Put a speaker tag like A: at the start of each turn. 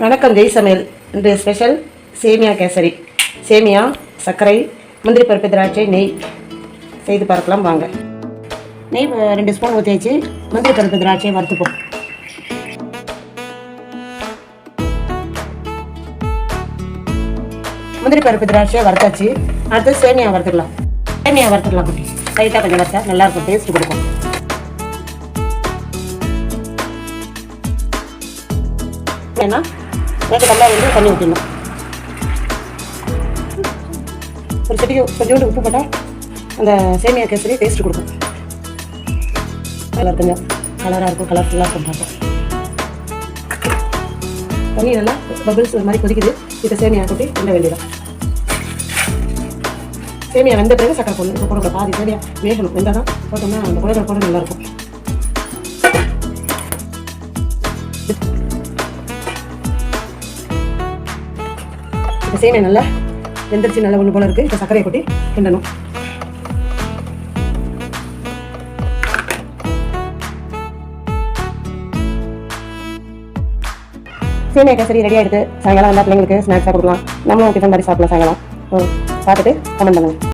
A: வணக்கம் ஜெய் சமையல். இன்று ஸ்பெஷல் சேமியா கேசரி. சேமியா சர்க்கரை முந்திரி பருப்பு திராட்சை நெய் செய்து பார்க்கலாம் வாங்க. நெய் ரெண்டு ஸ்பூன் ஊற்றி வச்சு முந்திரி பருப்பு திராட்சையை வறுத்துப்போம். முந்திரி பருப்பு திராட்சையை வறுத்தாச்சு. அடுத்து சேமியா வறுத்துக்கலாம். சேமியா வறுத்துக்கலாம். லைட்டாக கொஞ்சம் வறுத்தா நல்லாயிருக்கும் டேஸ்ட் கொடுக்கும். ஏன்னா ரெண்டு டம்ளர் வந்து தண்ணி ஊற்றிடணும். ஒரு செடிக்கு கொஞ்சோண்டு உப்பு போட்டால் அந்த சேமியா கேசரி டேஸ்ட் கொடுக்கும். கலர் கொஞ்சம் கலராக இருக்கும் கலர்ஃபுல்லாக இருக்கும் பார்ப்போம் தண்ணி நல்லா பபிள்ஸ் ஒரு மாதிரி கொதிக்குது. இதை சேமியா கொட்டி கிண்ட வேண்டியதான் சேமியா வெந்த பிறகு சக்கரை போடணும். இப்போ போட பாதி சேமியா வேகணும். வெந்தால் தான் போட்டோம்னா அந்த குழந்தை கூட நல்லாயிருக்கும். சேமியா நல்லா வெந்துருச்சு நல்லா ஒன்று போல இருக்குது இப்போ சர்க்கரையை கொட்டி கிண்டணும். சேமியா கேசரி ரெடி ஆகிடுது சாயங்காலம் வந்தால் பிள்ளைங்களுக்கு ஸ்நாக்ஸாக கொடுக்கலாம். நம்மளும் டிஃபன் மாதிரி சாப்பிடலாம் சாயங்காலம். ஓ பார்த்துட்டு கமெண்ட் பண்ணுங்கள்